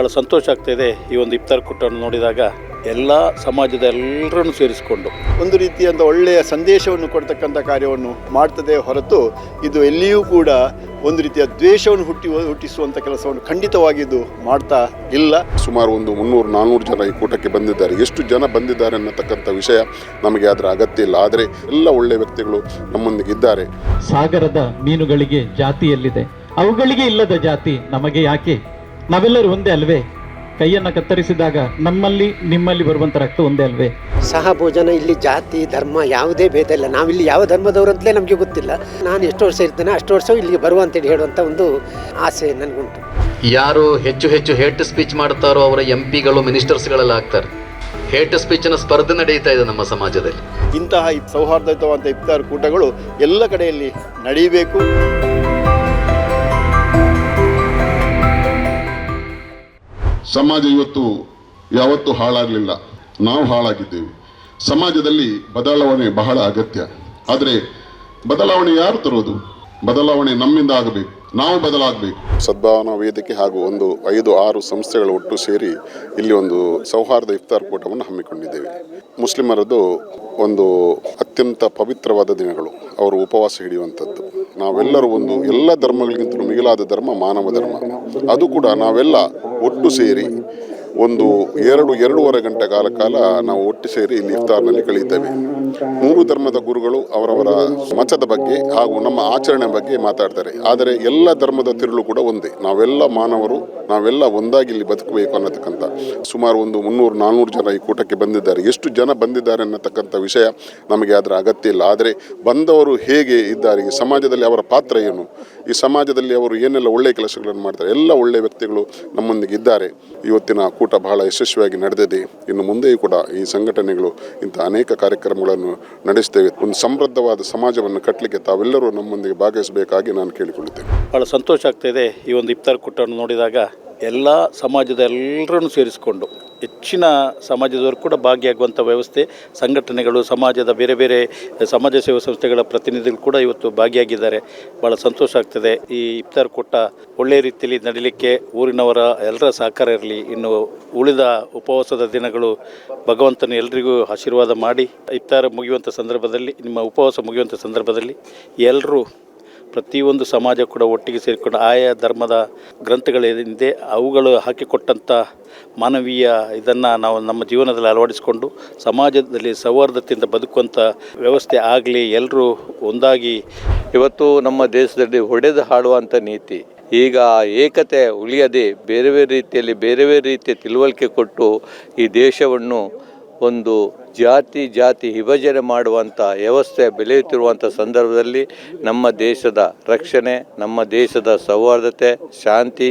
ಭಾಳ ಸಂತೋಷ ಆಗ್ತಾಯಿದೆ ಈ ಒಂದು ಇಫ್ತಾರ್ ಕೂಟವನ್ನು ನೋಡಿದಾಗ ಎಲ್ಲ ಸಮಾಜದ ಎಲ್ಲರನ್ನು ಸೇರಿಸಿಕೊಂಡು. ಒಂದು ರೀತಿಯಾದ ಒಳ್ಳೆಯ ಸಂದೇಶವನ್ನು ಕೊಡ್ತಕ್ಕಂಥ ಕಾರ್ಯವನ್ನು ಮಾಡ್ತದೆ ಹೊರತು ಇದು ಎಲ್ಲಿಯೂ ಕೂಡ ಒಂದು ರೀತಿಯ ದ್ವೇಷವನ್ನು ಹುಟ್ಟಿ ಹುಟ್ಟಿಸುವಂಥ ಕೆಲಸವನ್ನು ಖಂಡಿತವಾಗಿದ್ದು ಮಾಡ್ತಾ ಇಲ್ಲ. ಸುಮಾರು ಒಂದು ಮುನ್ನೂರು ನಾನ್ನೂರು ಜನ ಈ ಕೂಟಕ್ಕೆ ಬಂದಿದ್ದಾರೆ. ಎಷ್ಟು ಜನ ಬಂದಿದ್ದಾರೆ ಅನ್ನತಕ್ಕಂಥ ವಿಷಯ ನಮಗೆ ಅದರ ಅಗತ್ಯ ಇಲ್ಲ. ಆದರೆ ಎಲ್ಲ ಒಳ್ಳೆಯ ವ್ಯಕ್ತಿಗಳು ನಮ್ಮೊಂದಿಗೆ ಇದ್ದಾರೆ. ಸಾಗರದ ಮೀನುಗಳಿಗೆ ಜಾತಿಯಲ್ಲಿದೆ. ಅವುಗಳಿಗೆ ಇಲ್ಲದ ಜಾತಿ ನಮಗೆ ಯಾಕೆ? ನಾವೆಲ್ಲರೂ ಒಂದೇ ಅಲ್ವೇ? ಕೈಯನ್ನ ಕತ್ತರಿಸಿದಾಗ ನಮ್ಮಲ್ಲಿ ನಿಮ್ಮಲ್ಲಿ ಬರುವಂತ ರಕ್ತ ಒಂದೇ ಅಲ್ವೇ? ಸಹ ಭೋಜನ ಇಲ್ಲಿ ಜಾತಿ ಧರ್ಮ ಯಾವುದೇ ಭೇದ ಇಲ್ಲ. ನಾವಿಲ್ಲಿ ಯಾವ ಧರ್ಮದವರು ಅಂತಲೇ ನಮಗೆ ಗೊತ್ತಿಲ್ಲ. ನಾನು ಎಷ್ಟು ವರ್ಷ ಇರ್ತೇನೆ ಅಷ್ಟು ವರ್ಷ ಇಲ್ಲಿಗೆ ಬರುವಂತೇಳಿ ಹೇಳುವಂಥ ಒಂದು ಆಸೆ ನನಗುಂಟು. ಯಾರು ಹೆಚ್ಚು ಹೆಚ್ಚು ಹೇಟ್ ಸ್ಪೀಚ್ ಮಾಡ್ತಾರೋ ಅವರ ಎಂ ಪಿಗಳು ಮಿನಿಸ್ಟರ್ಸ್ಗಳೆಲ್ಲ ಆಗ್ತಾರೆ. ಹೇಟ್ ಸ್ಪೀಚ್ನ ಸ್ಪರ್ಧೆ ನಡೆಯುತ್ತಾ ಇದೆ ನಮ್ಮ ಸಮಾಜದಲ್ಲಿ. ಇಂತಹ ಈ ಸೌಹಾರ್ದಯುತವಾದ ಇಫ್ತಾರ್ ಕೂಟಗಳು ಎಲ್ಲ ಕಡೆಯಲ್ಲಿ ನಡೀಬೇಕು ಸಮಾಜ ಇವತ್ತು ಯಾವತ್ತೂ ಹಾಳಾಗಲಿಲ್ಲ. ನಾವು ಹಾಳಾಗಿದ್ದೇವೆ. ಸಮಾಜದಲ್ಲಿ ಬದಲಾವಣೆ ಬಹಳ ಅಗತ್ಯ. ಆದರೆ ಬದಲಾವಣೆ ಯಾರು ತರೋದು? ಬದಲಾವಣೆ ನಮ್ಮಿಂದ ಆಗಬೇಕು. ನಾವು ಬದಲಾಗಬೇಕು. ಸದ್ಭಾವನಾ ವೇದಿಕೆ ಹಾಗೂ ಒಂದು ಐದು ಆರು ಸಂಸ್ಥೆಗಳು ಒಟ್ಟು ಸೇರಿ ಇಲ್ಲಿ ಒಂದು ಸೌಹಾರ್ದ ಇಫ್ತಾರ್ ಕೂಟವನ್ನು ಹಮ್ಮಿಕೊಂಡಿದ್ದೇವೆ. ಮುಸ್ಲಿಮರದ್ದು ಒಂದು ಅತ್ಯಂತ ಪವಿತ್ರವಾದ ದಿನಗಳು. ಅವರು ಉಪವಾಸ ಹಿಡಿಯುವಂಥದ್ದು. ನಾವೆಲ್ಲರೂ ಒಂದು ಎಲ್ಲ ಧರ್ಮಗಳಿಗಿಂತಲೂ ಮಿಗಿಲಾದ ಧರ್ಮ, ಮಾನವ ಧರ್ಮ. ಅದು ಕೂಡ ನಾವೆಲ್ಲ ಒಟ್ಟು ಸೇರಿ ಒಂದು ಎರಡು, ಎರಡೂವರೆ ಗಂಟೆ ಕಾಲ ಕಾಲ ನಾವು ಒಟ್ಟು ಸೇರಿ ಇಲ್ಲಿ ಇಫ್ತಾರ್ನಲ್ಲಿ ಕಳೆಯುತ್ತೇವೆ. ಮೂರು ಧರ್ಮದ ಗುರುಗಳು ಅವರವರ ಮತದ ಬಗ್ಗೆ ಹಾಗೂ ನಮ್ಮ ಆಚರಣೆ ಬಗ್ಗೆ ಮಾತಾಡ್ತಾರೆ. ಆದರೆ ಎಲ್ಲ ಧರ್ಮದ ತಿರುಳು ಕೂಡ ಒಂದೇ. ನಾವೆಲ್ಲ ಮಾನವರು, ನಾವೆಲ್ಲ ಒಂದಾಗಿ ಇಲ್ಲಿ ಬದುಕಬೇಕು ಅನ್ನತಕ್ಕಂಥ ಸುಮಾರು ಒಂದು ಮುನ್ನೂರು ನಾನ್ನೂರು ಜನ ಈ ಕೂಟಕ್ಕೆ ಬಂದಿದ್ದಾರೆ. ಎಷ್ಟು ಜನ ಬಂದಿದ್ದಾರೆ ಅನ್ನತಕ್ಕಂಥ ವಿಷಯ ನಮಗೆ ಅದರ ಅಗತ್ಯ ಇಲ್ಲ. ಆದರೆ ಬಂದವರು ಹೇಗೆ ಇದ್ದಾರೆ? ಈ ಸಮಾಜದಲ್ಲಿ ಅವರ ಪಾತ್ರ ಏನು? ಈ ಸಮಾಜದಲ್ಲಿ ಅವರು ಏನೆಲ್ಲ ಒಳ್ಳೆಯ ಕೆಲಸಗಳನ್ನು ಮಾಡ್ತಾರೆ? ಎಲ್ಲ ಒಳ್ಳೆಯ ವ್ಯಕ್ತಿಗಳು ನಮ್ಮೊಂದಿಗೆ ಇದ್ದಾರೆ. ಇವತ್ತಿನ ಕೂಟ ಬಹಳ ಯಶಸ್ವಿಯಾಗಿ ನಡೆದಿದೆ. ಇನ್ನು ಮುಂದೆಯೂ ಕೂಡ ಈ ಸಂಘಟನೆಗಳು ಇಂಥ ಅನೇಕ ಕಾರ್ಯಕ್ರಮಗಳನ್ನು ನಡೆಸ್ತೇವೆ. ಒಂದು ಸಮೃದ್ಧವಾದ ಸಮಾಜವನ್ನು ಕಟ್ಟಲಿಕ್ಕೆ ತಾವೆಲ್ಲರೂ ನಮ್ಮೊಂದಿಗೆ ಭಾಗವಹಿಸಬೇಕಾಗಿ ನಾನು ಕೇಳಿಕೊಳ್ಳುತ್ತೇನೆ. ಭಾಳ ಸಂತೋಷ ಆಗ್ತಾಯಿದೆ ಈ ಒಂದು ಇಫ್ತಾರ್ ಕೂಟವನ್ನು ನೋಡಿದಾಗ. ಎಲ್ಲ ಸಮಾಜದ ಎಲ್ಲರನ್ನು ಸೇರಿಸಿಕೊಂಡು ಹೆಚ್ಚಿನ ಸಮಾಜದವರು ಕೂಡ ಭಾಗಿಯಾಗುವಂಥ ವ್ಯವಸ್ಥೆ, ಸಂಘಟನೆಗಳು, ಸಮಾಜದ ಬೇರೆ ಬೇರೆ ಸಮಾಜ ಸೇವಾ ಸಂಸ್ಥೆಗಳ ಪ್ರತಿನಿಧಿಗಳು ಕೂಡ ಇವತ್ತು ಭಾಗಿಯಾಗಿದ್ದಾರೆ. ಭಾಳ ಸಂತೋಷ ಆಗ್ತದೆ. ಈ ಇಫ್ತಾರ್ ಕೂಟ ಒಳ್ಳೆಯ ರೀತಿಯಲ್ಲಿ ನಡೀಲಿಕ್ಕೆ ಊರಿನವರ ಎಲ್ಲರ ಸಹಕಾರ ಇರಲಿ. ಇನ್ನು ಉಳಿದ ಉಪವಾಸದ ದಿನಗಳು ಭಗವಂತನ ಎಲ್ಲರಿಗೂ ಆಶೀರ್ವಾದ ಮಾಡಿ ಇಫ್ತಾರ್ ಮುಗಿಯುವಂಥ ಸಂದರ್ಭದಲ್ಲಿ, ನಿಮ್ಮ ಉಪವಾಸ ಮುಗಿಯುವಂಥ ಸಂದರ್ಭದಲ್ಲಿ ಎಲ್ಲರೂ ಪ್ರತಿಯೊಂದು ಸಮಾಜ ಕೂಡ ಒಟ್ಟಿಗೆ ಸೇರಿಕೊಂಡು ಆಯಾ ಧರ್ಮದ ಗ್ರಂಥಗಳೇನಿದೆ, ಅವುಗಳು ಹಾಕಿಕೊಟ್ಟಂಥ ಮಾನವೀಯ ಇದನ್ನು ನಾವು ನಮ್ಮ ಜೀವನದಲ್ಲಿ ಅಳವಡಿಸಿಕೊಂಡು ಸಮಾಜದಲ್ಲಿ ಸೌಹಾರ್ದತೆಯಿಂದ ಬದುಕುವಂಥ ವ್ಯವಸ್ಥೆ ಆಗಲಿ ಎಲ್ಲರೂ ಒಂದಾಗಿ ಇವತ್ತು ನಮ್ಮ ದೇಶದಲ್ಲಿ ಹೊಡೆದು ಹಾಡುವಂಥ ನೀತಿ, ಈಗ ಏಕತೆ ಉಳಿಯದೆ ಬೇರೆ ಬೇರೆ ರೀತಿಯಲ್ಲಿ ಬೇರೆ ಬೇರೆ ರೀತಿಯ ತಿಳುವಳಿಕೆ ಕೊಟ್ಟು ಈ ದೇಶವನ್ನು ಒಂದು ಜಾತಿ ಜಾತಿ ವಿಭಜನೆ ಮಾಡುವಂಥ ವ್ಯವಸ್ಥೆ ಬೆಳೆಯುತ್ತಿರುವಂಥ ಸಂದರ್ಭದಲ್ಲಿ ನಮ್ಮ ದೇಶದ ರಕ್ಷಣೆ, ನಮ್ಮ ದೇಶದ ಸೌಹಾರ್ದತೆ, ಶಾಂತಿ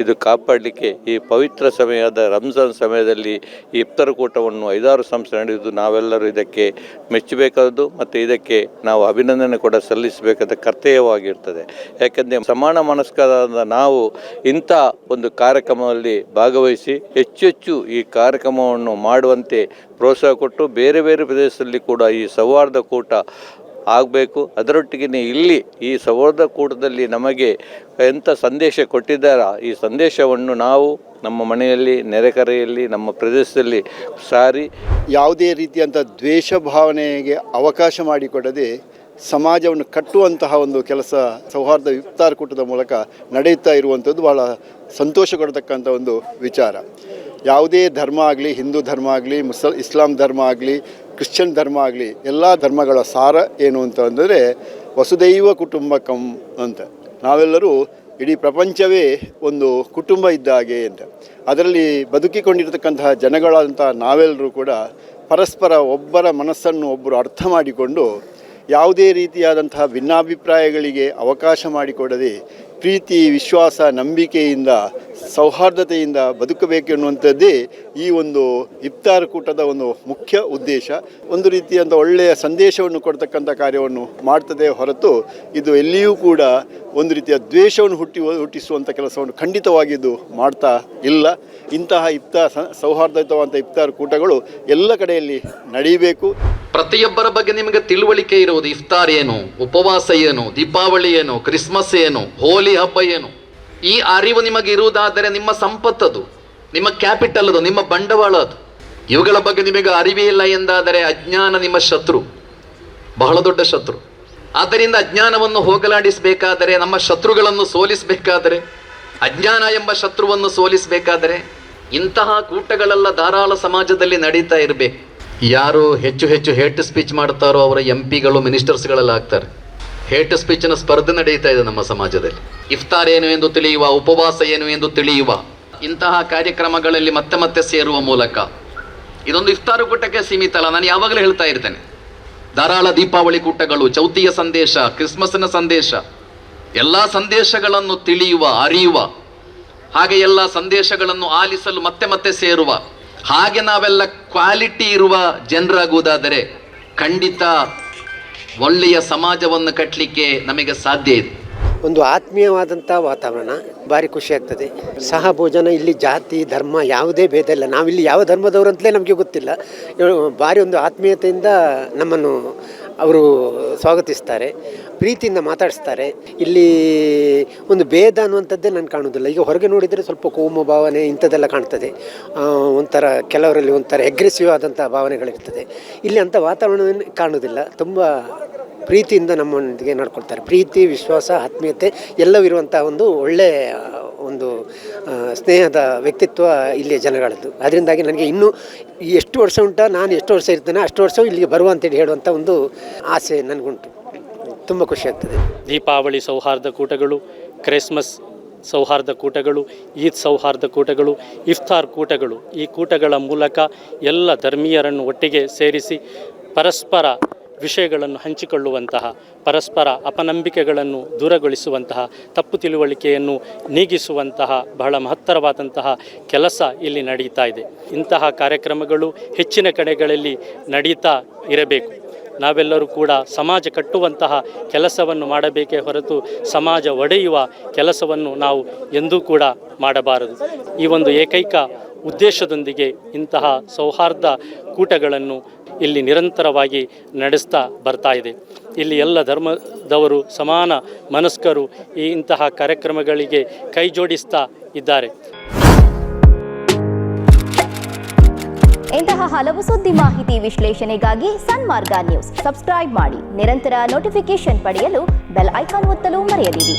ಇದು ಕಾಪಾಡಲಿಕ್ಕೆ ಈ ಪವಿತ್ರ ಸಮಯದ ರಂಜಾನ್ ಸಮಯದಲ್ಲಿ ಈ ಇಫ್ತಾರ್ ಕೂಟವನ್ನು ಐದಾರು ಸಂಸ್ಥೆ ನಡೆಯುವುದು ನಾವೆಲ್ಲರೂ ಇದಕ್ಕೆ ಮೆಚ್ಚಬೇಕಾದ್ದು ಮತ್ತು ಇದಕ್ಕೆ ನಾವು ಅಭಿನಂದನೆ ಕೂಡ ಸಲ್ಲಿಸಬೇಕಾದ ಕರ್ತವ್ಯವಾಗಿರ್ತದೆ. ಯಾಕೆಂದರೆ ಸಮಾನ ಮನಸ್ಕರಾದ ನಾವು ಇಂಥ ಒಂದು ಕಾರ್ಯಕ್ರಮದಲ್ಲಿ ಭಾಗವಹಿಸಿ ಹೆಚ್ಚು ಹೆಚ್ಚು ಈ ಕಾರ್ಯಕ್ರಮವನ್ನು ಮಾಡುವಂತೆ ಪ್ರೋತ್ಸಾಹ ಕೊಟ್ಟು ಬೇರೆ ಬೇರೆ ಪ್ರದೇಶದಲ್ಲಿ ಕೂಡ ಈ ಸೌಹಾರ್ದ ಕೂಟ ಆಗಬೇಕು. ಅದರೊಟ್ಟಿಗೆ ಇಲ್ಲಿ ಈ ಸೌಹಾರ್ದ ಕೂಟದಲ್ಲಿ ನಮಗೆ ಎಂಥ ಸಂದೇಶ ಕೊಟ್ಟಿದ್ದಾರ? ಈ ಸಂದೇಶವನ್ನು ನಾವು ನಮ್ಮ ಮನೆಯಲ್ಲಿ, ನೆರೆಕರೆಯಲ್ಲಿ, ನಮ್ಮ ಪ್ರದೇಶದಲ್ಲಿ ಸಾರಿ. ಯಾವುದೇ ರೀತಿಯಂಥ ದ್ವೇಷ ಭಾವನೆಗೆ ಅವಕಾಶ ಮಾಡಿಕೊಡದೆ ಸಮಾಜವನ್ನು ಕಟ್ಟುವಂತಹ ಒಂದು ಕೆಲಸ ಸೌಹಾರ್ದ ಇಫ್ತಾರ್ ಕೂಟದ ಮೂಲಕ ನಡೆಯುತ್ತಾ ಇರುವಂಥದ್ದು ಬಹಳ ಸಂತೋಷ ಕೊಡತಕ್ಕಂಥ ಒಂದು ವಿಚಾರ. ಯಾವುದೇ ಧರ್ಮ ಆಗಲಿ, ಹಿಂದೂ ಧರ್ಮ ಆಗಲಿ, ಮುಸಲ್, ಇಸ್ಲಾಂ ಧರ್ಮ ಆಗಲಿ, ಕ್ರಿಶ್ಚಿಯನ್ ಧರ್ಮ ಆಗಲಿ, ಎಲ್ಲ ಧರ್ಮಗಳ ಸಾರ ಏನು ಅಂತ ಅಂದರೆ ವಸುದೈವ ಕುಟುಂಬಕಂ ಅಂತ. ನಾವೆಲ್ಲರೂ ಇಡೀ ಪ್ರಪಂಚವೇ ಒಂದು ಕುಟುಂಬ ಇದ್ದ ಹಾಗೆ ಅಂತ. ಅದರಲ್ಲಿ ಬದುಕಿಕೊಂಡಿರತಕ್ಕಂತಹ ಜನಗಳಾದಂಥ ನಾವೆಲ್ಲರೂ ಕೂಡ ಪರಸ್ಪರ ಒಬ್ಬರ ಮನಸ್ಸನ್ನು ಒಬ್ಬರು ಅರ್ಥ ಮಾಡಿಕೊಂಡು ಯಾವುದೇ ರೀತಿಯಾದಂತಹ ಭಿನ್ನಾಭಿಪ್ರಾಯಗಳಿಗೆ ಅವಕಾಶ ಮಾಡಿಕೊಡದೆ ಪ್ರೀತಿ, ವಿಶ್ವಾಸ, ನಂಬಿಕೆಯಿಂದ ಸೌಹಾರ್ದತೆಯಿಂದ ಬದುಕಬೇಕು ಎನ್ನುವಂಥದ್ದೇ ಈ ಒಂದು ಇಫ್ತಾರ್ ಕೂಟದ ಒಂದು ಮುಖ್ಯ ಉದ್ದೇಶ. ಒಂದು ರೀತಿಯಂಥ ಒಳ್ಳೆಯ ಸಂದೇಶವನ್ನು ಕೊಡ್ತಕ್ಕಂಥ ಕಾರ್ಯವನ್ನು ಮಾಡ್ತದೆ ಹೊರತು ಇದು ಎಲ್ಲಿಯೂ ಕೂಡ ಒಂದು ರೀತಿಯ ದ್ವೇಷವನ್ನು ಹುಟ್ಟಿ ಹುಟ್ಟಿಸುವಂಥ ಕೆಲಸವನ್ನು ಖಂಡಿತವಾಗಿದ್ದು ಮಾಡ್ತಾ ಇಲ್ಲ. ಇಂತಹ ಇಫ್ತಾರ್ ಸೌಹಾರ್ದಯುತವಾದಂಥ ಇಫ್ತಾರ್ ಕೂಟಗಳು ಎಲ್ಲ ಕಡೆಯಲ್ಲಿ ನಡೀಬೇಕು. ಪ್ರತಿಯೊಬ್ಬರ ಬಗ್ಗೆ ನಿಮಗೆ ತಿಳುವಳಿಕೆ ಇರುವುದು ಇಫ್ತಾರ್ ಏನು, ಉಪವಾಸ ಏನು, ದೀಪಾವಳಿ ಏನು, ಕ್ರಿಸ್ಮಸ್ ಏನು ಹೋಲಿ ಹಬ್ಬ ಏನು? ಈ ಅರಿವು ನಿಮಗೆ ಇರುವುದಾದರೆ ನಿಮ್ಮ ಸಂಪತ್ತದು, ನಿಮ್ಮ ಕ್ಯಾಪಿಟಲ್ ಅದು, ನಿಮ್ಮ ಬಂಡವಾಳ ಅದು. ಇವುಗಳ ಬಗ್ಗೆ ನಿಮಗೆ ಅರಿವೇ ಇಲ್ಲ ಎಂದಾದರೆ ಅಜ್ಞಾನ ನಿಮ್ಮ ಶತ್ರು, ಬಹಳ ದೊಡ್ಡ ಶತ್ರು. ಆದ್ದರಿಂದ ಅಜ್ಞಾನವನ್ನು ಹೋಗಲಾಡಿಸಬೇಕಾದರೆ, ನಮ್ಮ ಶತ್ರುಗಳನ್ನು ಸೋಲಿಸಬೇಕಾದರೆ, ಅಜ್ಞಾನ ಎಂಬ ಶತ್ರುವನ್ನು ಸೋಲಿಸಬೇಕಾದರೆ, ಇಂತಹ ಕೂಟಗಳೆಲ್ಲ ಧಾರಾಳ ಸಮಾಜದಲ್ಲಿ ನಡೀತಾ ಇರಬೇಕು. ಯಾರು ಹೆಚ್ಚು ಹೆಚ್ಚು ಹೇಟ್ ಸ್ಪೀಚ್ ಮಾಡ್ತಾರೋ ಅವರ ಎಂ ಪಿಗಳು ಮಿನಿಸ್ಟರ್ಸ್ಗಳೆಲ್ಲ ಆಗ್ತಾರೆ ಹೇಟ್ ಸ್ಪೀಚಿನ ಸ್ಪರ್ಧೆ ನಡೀತಾ ಇದೆ ನಮ್ಮ ಸಮಾಜದಲ್ಲಿ. ಇಫ್ತಾರ್ ಏನು ಎಂದು ತಿಳಿಯುವ, ಉಪವಾಸ ಏನು ಎಂದು ತಿಳಿಯುವ, ಇಂತಹ ಕಾರ್ಯಕ್ರಮಗಳಲ್ಲಿ ಮತ್ತೆ ಮತ್ತೆ ಸೇರುವ ಮೂಲಕ ಇದೊಂದು ಇಫ್ತಾರು ಕೂಟಕ್ಕೆ ಸೀಮಿತ ಅಲ್ಲ. ನಾನು ಯಾವಾಗಲೂ ಹೇಳ್ತಾ ಇರ್ತೇನೆ. ಧಾರಾಳ ದೀಪಾವಳಿ ಕೂಟಗಳು, ಚೌತಿಯ ಸಂದೇಶ, ಕ್ರಿಸ್ಮಸ್ನ ಸಂದೇಶ, ಎಲ್ಲ ಸಂದೇಶಗಳನ್ನು ತಿಳಿಯುವ, ಅರಿಯುವ, ಹಾಗೆ ಎಲ್ಲ ಸಂದೇಶಗಳನ್ನು ಆಲಿಸಲು ಮತ್ತೆ ಮತ್ತೆ ಸೇರುವ, ಹಾಗೆ ನಾವೆಲ್ಲ ಕ್ವಾಲಿಟಿ ಇರುವ ಜನರಾಗುವುದಾದರೆ ಖಂಡಿತ ಒಳ್ಳೆಯ ಸಮಾಜವನ್ನು ಕಟ್ಟಲಿಕ್ಕೆ ನಮಗೆ ಸಾಧ್ಯ ಇದೆ. ಒಂದು ಆತ್ಮೀಯವಾದಂಥ ವಾತಾವರಣ ಭಾರಿ ಖುಷಿ ಆಗ್ತದೆ. ಸಹ ಭೋಜನ ಇಲ್ಲಿ ಜಾತಿ, ಧರ್ಮ ಯಾವುದೇ ಭೇದ ಇಲ್ಲ. ನಾವಿಲ್ಲಿ ಯಾವ ಧರ್ಮದವರು ಅಂತಲೇ ನಮಗೆ ಗೊತ್ತಿಲ್ಲ. ಭಾರಿ ಒಂದು ಆತ್ಮೀಯತೆಯಿಂದ ನಮ್ಮನ್ನು ಅವರು ಸ್ವಾಗತಿಸ್ತಾರೆ, ಪ್ರೀತಿಯಿಂದ ಮಾತಾಡಿಸ್ತಾರೆ. ಇಲ್ಲಿ ಒಂದು ಭೇದ ಅನ್ನುವಂಥದ್ದೇ ನಾನು ಕಾಣೋದಿಲ್ಲ ಈಗ ಹೊರಗೆ ನೋಡಿದರೆ ಸ್ವಲ್ಪ ಕೋಮು ಭಾವನೆ ಇಂಥದ್ದೆಲ್ಲ ಕಾಣ್ತದೆ. ಒಂಥರ ಕೆಲವರಲ್ಲಿ ಒಂಥರ ಎಗ್ರೆಸಿವ್ ಆದಂಥ ಭಾವನೆಗಳಿರ್ತದೆ. ಇಲ್ಲಿ ಅಂಥ ವಾತಾವರಣ ಕಾಣೋದಿಲ್ಲ ತುಂಬ ಪ್ರೀತಿಯಿಂದ ನಮ್ಮೊಂದಿಗೆ ನಡ್ಕೊಳ್ತಾರೆ. ಪ್ರೀತಿ, ವಿಶ್ವಾಸ, ಆತ್ಮೀಯತೆ ಎಲ್ಲವಿರುವಂಥ ಒಂದು ಒಳ್ಳೆಯ ಒಂದು ಸ್ನೇಹದ ವ್ಯಕ್ತಿತ್ವ ಇಲ್ಲಿಯ ಜನಗಳದ್ದು. ಅದರಿಂದಾಗಿ ನನಗೆ ಇನ್ನೂ ಎಷ್ಟು ವರ್ಷ ಉಂಟ, ನಾನು ಎಷ್ಟು ವರ್ಷ ಇರ್ತೇನೆ, ಅಷ್ಟು ವರ್ಷ ಇಲ್ಲಿಗೆ ಬರುವ ಅಂತೇಳಿ ಹೇಳುವಂಥ ಒಂದು ಆಸೆ ನನಗುಂಟು. ತುಂಬ ಖುಷಿ ಆಗ್ತದೆ. ದೀಪಾವಳಿ ಸೌಹಾರ್ದ ಕೂಟಗಳು, ಕ್ರಿಸ್ಮಸ್ ಸೌಹಾರ್ದ ಕೂಟಗಳು, ಈದ್ ಸೌಹಾರ್ದ ಕೂಟಗಳು, ಇಫ್ತಾರ್ ಕೂಟಗಳು ಈ ಕೂಟಗಳ ಮೂಲಕ ಎಲ್ಲ ಧರ್ಮೀಯರನ್ನು ಒಟ್ಟಿಗೆ ಸೇರಿಸಿ ಪರಸ್ಪರ ವಿಷಯಗಳನ್ನು ಹಂಚಿಕೊಳ್ಳುವಂತಹ, ಪರಸ್ಪರ ಅಪನಂಬಿಕೆಗಳನ್ನು ದೂರಗೊಳಿಸುವಂತಹ, ತಪ್ಪು ತಿಳುವಳಿಕೆಯನ್ನು ನೀಗಿಸುವಂತಹ ಬಹಳ ಮಹತ್ತರವಾದಂತಹ ಕೆಲಸ ಇಲ್ಲಿ ನಡೀತಾ ಇದೆ. ಇಂತಹ ಕಾರ್ಯಕ್ರಮಗಳು ಹೆಚ್ಚಿನ ಕಡೆಗಳಲ್ಲಿ ನಡೀತಾ ಇರಬೇಕು. ನಾವೆಲ್ಲರೂ ಕೂಡ ಸಮಾಜ ಕಟ್ಟುವಂತಹ ಕೆಲಸವನ್ನು ಮಾಡಬೇಕೇ ಹೊರತು ಸಮಾಜ ಒಡೆಯುವ ಕೆಲಸವನ್ನು ನಾವು ಎಂದೂ ಕೂಡ ಮಾಡಬಾರದು. ಈ ಒಂದು ಏಕೈಕ ಉದ್ದೇಶದೊಂದಿಗೆ ಇಂತಹ ಸೌಹಾರ್ದ ಕೂಟಗಳನ್ನು ಇಲ್ಲಿ ನಿರಂತರವಾಗಿ ನಡೆಸ್ತಾ ಬರ್ತಾ ಇದೆ. ಇಲ್ಲಿ ಎಲ್ಲ ಧರ್ಮದವರು ಸಮಾನ ಮನಸ್ಕರು ಈ ಇಂತಹ ಕಾರ್ಯಕ್ರಮಗಳಿಗೆ ಕೈ ಜೋಡಿಸ್ತಾ ಇದ್ದಾರೆ. ಇಂತಹ ಹಲವು ಸುದ್ದಿ ಮಾಹಿತಿ ವಿಶ್ಲೇಷಣೆಗಾಗಿ ಸನ್ಮಾರ್ಗ ನ್ಯೂಸ್. ಸಬ್ಸ್ಕ್ರೈಬ್ ಮಾಡಿ. ನಿರಂತರ ನೋಟಿಫಿಕೇಶನ್ ಪಡೆಯಲು ಬೆಲ್ ಐಕಾನ್ ಒತ್ತಲು ಮರೆಯದಿರಿ.